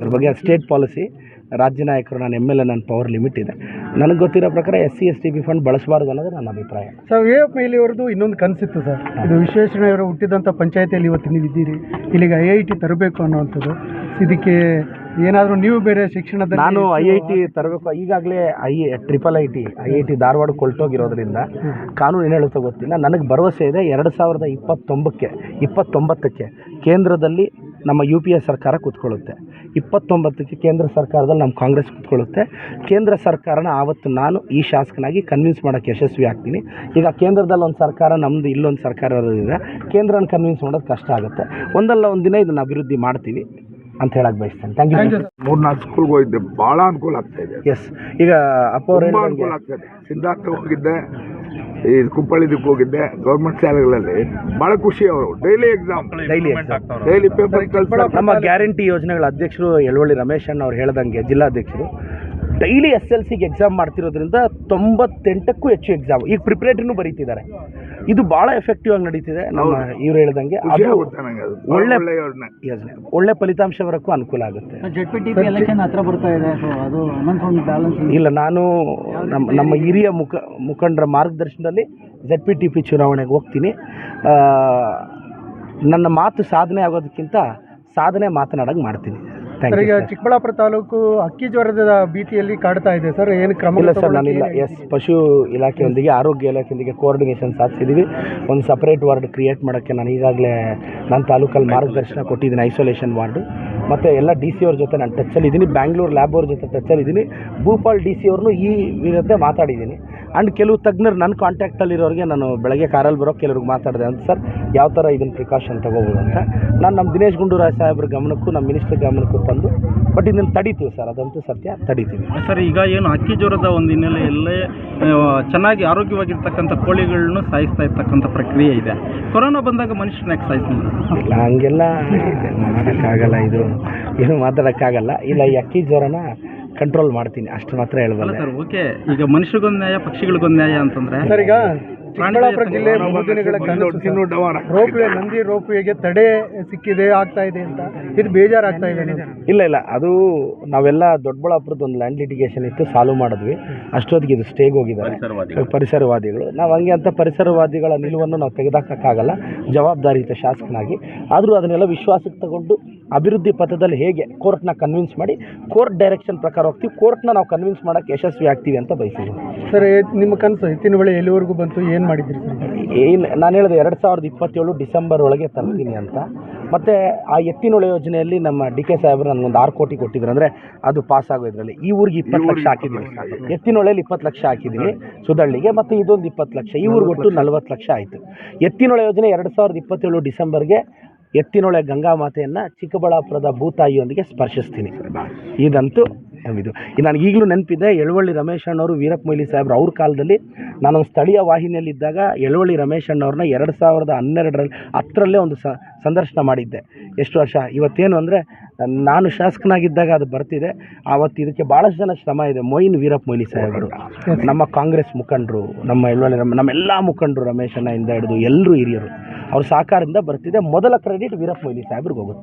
ಅದ್ರ ಬಗ್ಗೆ state policy ರಾಜ್ಯ ನಾಯಕರು ನಾನು ಎಂ ಎಲ್ ಎ ನನ್ನ ಪವರ್ ಲಿಮಿಟ್ ಇದೆ. ನನಗೆ ಗೊತ್ತಿರೋ ಪ್ರಕಾರ S C S T B fund ಬಳಸಬಾರ್ದು ಅನ್ನೋದು ನನ್ನ ಅಭಿಪ್ರಾಯ. ಸರ್ ವಿ ಎಫ್ ಮೇಲಿಯವರದ್ದು ಇನ್ನೊಂದು ಕನಸಿತ್ತು ಸರ್. ಇದು ವಿಶ್ವೇಶ್ವರಯ್ಯವರು ಹುಟ್ಟಿದಂಥ ಪಂಚಾಯತಿಯಲ್ಲಿ ಇವತ್ತು ನೀವು ಇದ್ದೀರಿ. ಇಲ್ಲಿಗೆ ಐ ಐ ಟಿ ತರಬೇಕು ಅನ್ನೋವಂಥದ್ದು. ಇದಕ್ಕೆ ಏನಾದರೂ ನೀವು ಬೇರೆ ಶಿಕ್ಷಣದ ನಾನು ಐ ಐ ಟಿ ತರಬೇಕು. ಈಗಾಗಲೇ I triple I T I I T Dharwad ಕೊಲ್ಟೋಗಿರೋದ್ರಿಂದ ಕಾನೂನು ಏನು ಹೇಳುತ್ತೋ ಗೊತ್ತಿಲ್ಲ. ನನಗೆ ಭರವಸೆ ಇದೆ. ಎರಡು ಸಾವಿರದ ಇಪ್ಪತ್ತೊಂಬಕ್ಕೆ ಇಪ್ಪತ್ತೊಂಬತ್ತಕ್ಕೆ ಕೇಂದ್ರದಲ್ಲಿ ನಮ್ಮ ಯು ಪಿ ಎ ಸರ್ಕಾರ ಕೂತ್ಕೊಳ್ಳುತ್ತೆ. ಇಪ್ಪತ್ತೊಂಬತ್ತಕ್ಕೆ ಕೇಂದ್ರ ಸರ್ಕಾರದಲ್ಲಿ ನಮ್ಮ ಕಾಂಗ್ರೆಸ್ ಕೂತ್ಕೊಳ್ಳುತ್ತೆ. ಕೇಂದ್ರ ಸರ್ಕಾರನ ಆವತ್ತು ನಾನು ಈ ಶಾಸಕನಾಗಿ ಕನ್ವಿನ್ಸ್ ಮಾಡೋಕ್ಕೆ ಯಶಸ್ವಿ ಆಗ್ತೀನಿ. ಈಗ ಕೇಂದ್ರದಲ್ಲಿ ಒಂದು ಸರ್ಕಾರ ನಮ್ಮದು ಇಲ್ಲೊಂದು ಸರ್ಕಾರ ಇರೋದ್ರಿಂದ ಕೇಂದ್ರನ ಕನ್ವಿನ್ಸ್ ಮಾಡೋದು ಕಷ್ಟ ಆಗುತ್ತೆ. ಒಂದಲ್ಲ ಒಂದು ದಿನ ಇದನ್ನು ಅಭಿವೃದ್ಧಿ ಮಾಡ್ತೀವಿ ಅಂತ ಹೇಳಕ್ಕೆ ಬಯಸ್ತೇನೆ. ಥ್ಯಾಂಕ್ ಯು ಮೂರು ನಾಲ್ಕು ಸ್ಕೂಲ್ಗೆ ಹೋಗಿದ್ದೆ ಭಾಳ ಅನುಕೂಲ ಆಗ್ತಾ ಇದೆ. ಎಸ್ ಈಗ ಅಪ್ಪ ಅವ್ರು ಅನುಕೂಲ ಆಗ್ತಾ ಇದೆ. ಸಿದ್ಧಾರ್ಥ ಹೋಗಿದ್ದೆ. ಈ ಕುಪ್ಪಳಿದಕ್ಕೆ ಹೋಗಿದ್ದೆ ಗೌರ್ಮೆಂಟ್ ಶಾಲೆಗಳಲ್ಲಿ. ಭಾಳ ಖುಷಿ ಅವರು. Daily exam daily daily paper ಕಳ್ಸ ನಮ್ಮ ಗ್ಯಾರಂಟಿ ಯೋಜನೆಗಳ ಅಧ್ಯಕ್ಷರು ಯಳವಳ್ಳಿ ರಮೇಶ್ ಅಣ್ಣ ಅವ್ರು ಹೇಳ್ದಂಗೆ ಜಿಲ್ಲಾಧ್ಯಕ್ಷರು ಡೈಲಿ ಎಸ್ ಎಲ್ ಸಿಗೆ ಎಕ್ಸಾಮ್ ಮಾಡ್ತಿರೋದ್ರಿಂದ ತೊಂಬತ್ತೆಂಟಕ್ಕೂ ಹೆಚ್ಚು ಎಕ್ಸಾಮ್ ಈಗ ಪ್ರಿಪ್ರೇಟ್ರಿನೂ ಬರೀತಿದ್ದಾರೆ. ಇದು ಬಹಳ ಎಫೆಕ್ಟಿವ್ ಆಗಿ ನಡೀತಿದೆ ನಮ್ಮ ಇವ್ರು ಹೇಳ್ದಂಗೆ. ಅದು ಒಳ್ಳೆ- ಒಳ್ಳೆ ಯೋಜನೆ. ಒಳ್ಳೆ ಫಲಿತಾಂಶ ಬರೋಕ್ಕೂ ಅನುಕೂಲ ಆಗುತ್ತೆ. ಇಲ್ಲ ನಾನು ನಮ್ಮ ನಮ್ಮ ಹಿರಿಯ ಮುಖ ಮುಖಂಡರ ಮಾರ್ಗದರ್ಶನದಲ್ಲಿ ಜೆಡ್ ಪಿ ಟಿ ಪಿ ಚುನಾವಣೆಗೆ ಹೋಗ್ತೀನಿ. ನನ್ನ ಮಾತು ಸಾಧನೆ ಆಗೋದಕ್ಕಿಂತ ಸಾಧನೆ ಮಾತನಾಡೋಕೆ ಮಾಡ್ತೀನಿ. ಸರ್ ಈಗ ಚಿಕ್ಕಬಳ್ಳಾಪುರ ತಾಲೂಕು ಅಕ್ಕಿ ಜ್ವರದ ಭೀತಿಯಲ್ಲಿ ಕಾಡ್ತಾ ಇದೆ ಸರ್ ಏನು ಕ್ರಮ ಇಲ್ಲ ಸರ್ ನಾನಿಲ್ಲ. ಎಸ್ ಪಶು ಇಲಾಖೆಯೊಂದಿಗೆ ಆರೋಗ್ಯ ಇಲಾಖೆಯೊಂದಿಗೆ ಕೋಆರ್ಡಿನೇಷನ್ ಸಾಧಿಸಿದ್ದೀವಿ ಒಂದು ಸಪ್ರೇಟ್ ವಾರ್ಡ್ ಕ್ರಿಯೇಟ್ ಮಾಡೋಕ್ಕೆ ನಾನು ಈಗಾಗಲೇ ನನ್ನ ತಾಲೂಕಲ್ಲಿ ಮಾರ್ಗದರ್ಶನ ಕೊಟ್ಟಿದ್ದೀನಿ ಐಸೋಲೇಷನ್ ವಾರ್ಡು ಮತ್ತು ಎಲ್ಲ ಡಿ ಸಿ ಅವ್ರ ಜೊತೆ ನಾನು ಟಚ್ಚಲ್ಲಿ ಇದ್ದೀನಿ. ಬ್ಯಾಂಗ್ಳೂರು ಲ್ಯಾಬ್ ಅವ್ರ ಜೊತೆ ಟಚ್ಚಲ್ಲಿ ಇದ್ದೀನಿ. ಭೂಪಾಲ್ ಡಿ ಸಿ ಅವ್ರನ್ನೂ ಈ ವಿರುದ್ಧ ಮಾತಾಡಿದ್ದೀನಿ. ಆ್ಯಂಡ್ ಕೆಲವು ತಜ್ಞರು ನನ್ನ ಕಾಂಟ್ಯಾಕ್ಟಲ್ಲಿರೋರಿಗೆ ನಾನು ಬೆಳಗ್ಗೆ ಕಾರಲ್ಲಿ ಬರೋ ಕೆಲವ್ರಿಗೆ ಮಾತಾಡಿದೆ ಅಂತ ಸರ್ ಯಾವ ಥರ ಇದನ್ನು ಪ್ರಿಕಾಷನ್ ತೊಗೋಬೋದು ಅಂತ. ನಾನು ನಮ್ಮ ದಿನೇಶ್ ಗುಂಡೂರಾಯ್ ಸಾಹೇಬ್ರ ಗಮನಕ್ಕೂ ನಮ್ಮ ಮಿನಿಸ್ಟರ್ ಗಮನಕ್ಕೂ ತಂದು ಬಟ್ ಇದನ್ನು ತಡಿತೀವಿ ಸರ್ ಅದಂತೂ ಸತ್ಯ ತಡಿತೀವಿ. ಸರ್ ಈಗ ಏನು ಅಕ್ಕಿ ಜ್ವರದ ಒಂದು ಹಿನ್ನೆಲೆಯಲ್ಲೇ ಚೆನ್ನಾಗಿ ಆರೋಗ್ಯವಾಗಿರ್ತಕ್ಕಂಥ ಕೋಳಿಗಳನ್ನು ಸಾಯಿಸ್ತಾ ಇರ್ತಕ್ಕಂಥ ಪ್ರಕ್ರಿಯೆ ಇದೆ. ಕೊರೋನಾ ಬಂದಾಗ ಮನುಷ್ಯನ ಯಾಕೆ ಇಲ್ಲ ಹಂಗೆಲ್ಲ ಮಾಡೋಕ್ಕಾಗಲ್ಲ ಇದು. ಏನು ಮಾತಾಡೋಕ್ಕಾಗಲ್ಲ. ಇಲ್ಲ ಈ ಅಕ್ಕಿ ಜ್ವರನ ಕಂಟ್ರೋಲ್ ಮಾಡ್ತೀನಿ ಅಷ್ಟು ಮಾತ್ರ ಹೇಳ್ಬೋದು ಸರ್ ಓಕೆ ಈಗ ಮನುಷ್ಯರಿಗೊಂದು ನ್ಯಾಯ ಪಕ್ಷಿಗಳಿಗೊಂದು ನ್ಯಾಯ ಅಂತಂದ್ರೆ ಸರ್ ಈಗ ಚಿಕ್ಕಬಳ್ಳಾಪುರ ಜಿಲ್ಲೆ ಮೂರು ದಿನಗಳ ರೋಪ್ವೇ ನಂದಿ ರೋಪ್ವೇಗೆ ತಡೆ ಸಿಕ್ಕಿದೆ ಆಗ್ತಾ ಇದೆ ಅಂತ. ಇದು ಬೇಜಾರಾಗ್ತಾ ಇದೆ ಇಲ್ಲ ಇಲ್ಲ ಅದು ನಾವೆಲ್ಲ ದೊಡ್ಡಬಳ್ಳಾಪುರದ ಒಂದು ಲ್ಯಾಂಡ್ ಲಿಟಿಗೇಷನ್ ಇತ್ತು ಸಾಲ್ವ್ ಮಾಡಿದ್ವಿ. ಅಷ್ಟೊತ್ತಿಗೆ ಇದು ಸ್ಟೇಗೆ ಹೋಗಿದ್ದಾರೆ. ಪರಿಸರವಾದಿಗಳು. ನಾವು ಹಂಗೆ ಅಂತ ಪರಿಸರವಾದಿಗಳ ನಿಲುವನ್ನು ನಾವು ತೆಗೆದಾಕಕ್ಕಾಗಲ್ಲ. ಜವಾಬ್ದಾರಿಯುತ ಶಾಸಕನಾಗಿ. ಆದರೂ ಅದನ್ನೆಲ್ಲ ವಿಶ್ವಾಸಕ್ಕೆ ತಗೊಂಡು ಅಭಿವೃದ್ಧಿ ಪಥದಲ್ಲಿ ಹೇಗೆ ಕೋರ್ಟ್ನ ಕನ್ವಿನ್ಸ್ ಮಾಡಿ ಕೋರ್ಟ್ ಡೈರೆಕ್ಷನ್ ಪ್ರಕಾರ ಹೋಗ್ತೀವಿ ಕೋರ್ಟ್ನ ನಾವು ಕನ್ವಿನ್ಸ್ ಮಾಡೋಕ್ಕೆ ಯಶಸ್ವಿ ಆಗ್ತೀವಿ ಅಂತ ಬಯಸಿದ್ವಿ ಸರ್ ನಿಮ್ಮ ಕನಸು ಎತ್ತಿನ ಬಳಿ ಎಲ್ಲಿವರೆಗೂ ಬಂತು ಏನು ಮಾಡಿದ್ರಿ ಸರ್? ಏನು ನಾನು ಹೇಳಿದೆ ಎರಡು ಸಾವಿರದ ಇಪ್ಪತ್ತೇಳು ಡಿಸೆಂಬರ್ ಒಳಗೆ ತರ್ತೀನಿ ಅಂತ. ಮತ್ತು ಆ ಎತ್ತಿನೊಳೆ ಯೋಜನೆಯಲ್ಲಿ ನಮ್ಮ ಡಿ ಕೆ ಸಾಹೇಬರು ನನಗೊಂದು ಆರು ಕೋಟಿ ಕೊಟ್ಟಿದ್ರು ಅಂದರೆ ಅದು ಪಾಸ್ ಆಗೋ ಇದರಲ್ಲಿ ಈ ಊರಿಗೆ ಇಪ್ಪತ್ತು ಲಕ್ಷ ಹಾಕಿದ್ದೀನಿ ಎತ್ತಿನೊಳೆಯಲ್ಲಿ ಇಪ್ಪತ್ತು ಲಕ್ಷ ಹಾಕಿದ್ದೀನಿ. ಸುದಳ್ಳಿಗೆ ಮತ್ತು ಇದೊಂದು ಇಪ್ಪತ್ತು ಲಕ್ಷ. ಈ ಊರಿಗೆ ಒಟ್ಟು ನಲ್ವತ್ತು ಲಕ್ಷ ಆಯಿತು. ಎತ್ತಿನೊಳೆ ಯೋಜನೆ ಎರಡು ಸಾವಿರದ ಇಪ್ಪತ್ತೇಳು ಡಿಸೆಂಬರ್ಗೆ ಎತ್ತಿನೊಳೆ ಗಂಗಾ ಮಾತೆಯನ್ನು ಚಿಕ್ಕಬಳ್ಳಾಪುರದ ಭೂತಾಯಿಯೊಂದಿಗೆ ಸ್ಪರ್ಶಿಸ್ತೀನಿ. ಇದಂತೂ ಇದು. ನನಗೆ ಈಗಲೂ ನೆನಪಿದೆ ಎಳವಳ್ಳಿ ರಮೇಶ್ ಅಣ್ಣವರು ವೀರಪ್ಪ ಮೊಯ್ಲಿ ಸಾಹೇಬ್ರು ಅವ್ರ ಕಾಲದಲ್ಲಿ ನಾನು ಸ್ಥಳೀಯ ವಾಹಿನಿಯಲ್ಲಿದ್ದಾಗ ಎಳವಳ್ಳಿ ರಮೇಶ್ ಅಣ್ಣವ್ರನ್ನ ಎರಡು ಸಾವಿರದ ಹನ್ನೆರಡರಲ್ಲಿ ಹತ್ತರಲ್ಲೇ ಒಂದು ಸ ಸಂದರ್ಶನ ಮಾಡಿದ್ದೆ. ಎಷ್ಟು ವರ್ಷ? ಇವತ್ತೇನು ಅಂದರೆ ನಾನು ಶಾಸಕನಾಗಿದ್ದಾಗ ಅದು ಬರ್ತಿದೆ. ಆವತ್ತು ಇದಕ್ಕೆ ಭಾಳಷ್ಟು ಜನ ಶ್ರಮ ಇದೆ. ಮೊಯ್ನ್ ವೀರಪ್ಪ ಮೊಯ್ಲಿ ಸಾಹೇಬರು. ನಮ್ಮ ಕಾಂಗ್ರೆಸ್ ಮುಖಂಡರು ನಮ್ಮ ಎಳವಳ್ಳಿ ನಮ್ಮ ನಮ್ಮೆಲ್ಲ ಮುಖಂಡರು ರಮೇಶ್ ಅಣ್ಣ ಇಂದ ಹಿಡಿದು ಎಲ್ಲರೂ ಹಿರಿಯರು. ಅವ್ರ ಸಹಕಾರದಿಂದ ಬರ್ತಿದೆ. ಮೊದಲ ಕ್ರೆಡಿಟ್ ವೀರಪ್ಪ ಮೊಯ್ಲಿ ಸಾಹೇಬ್ರಿಗೆ ಹೋಗುತ್ತೆ.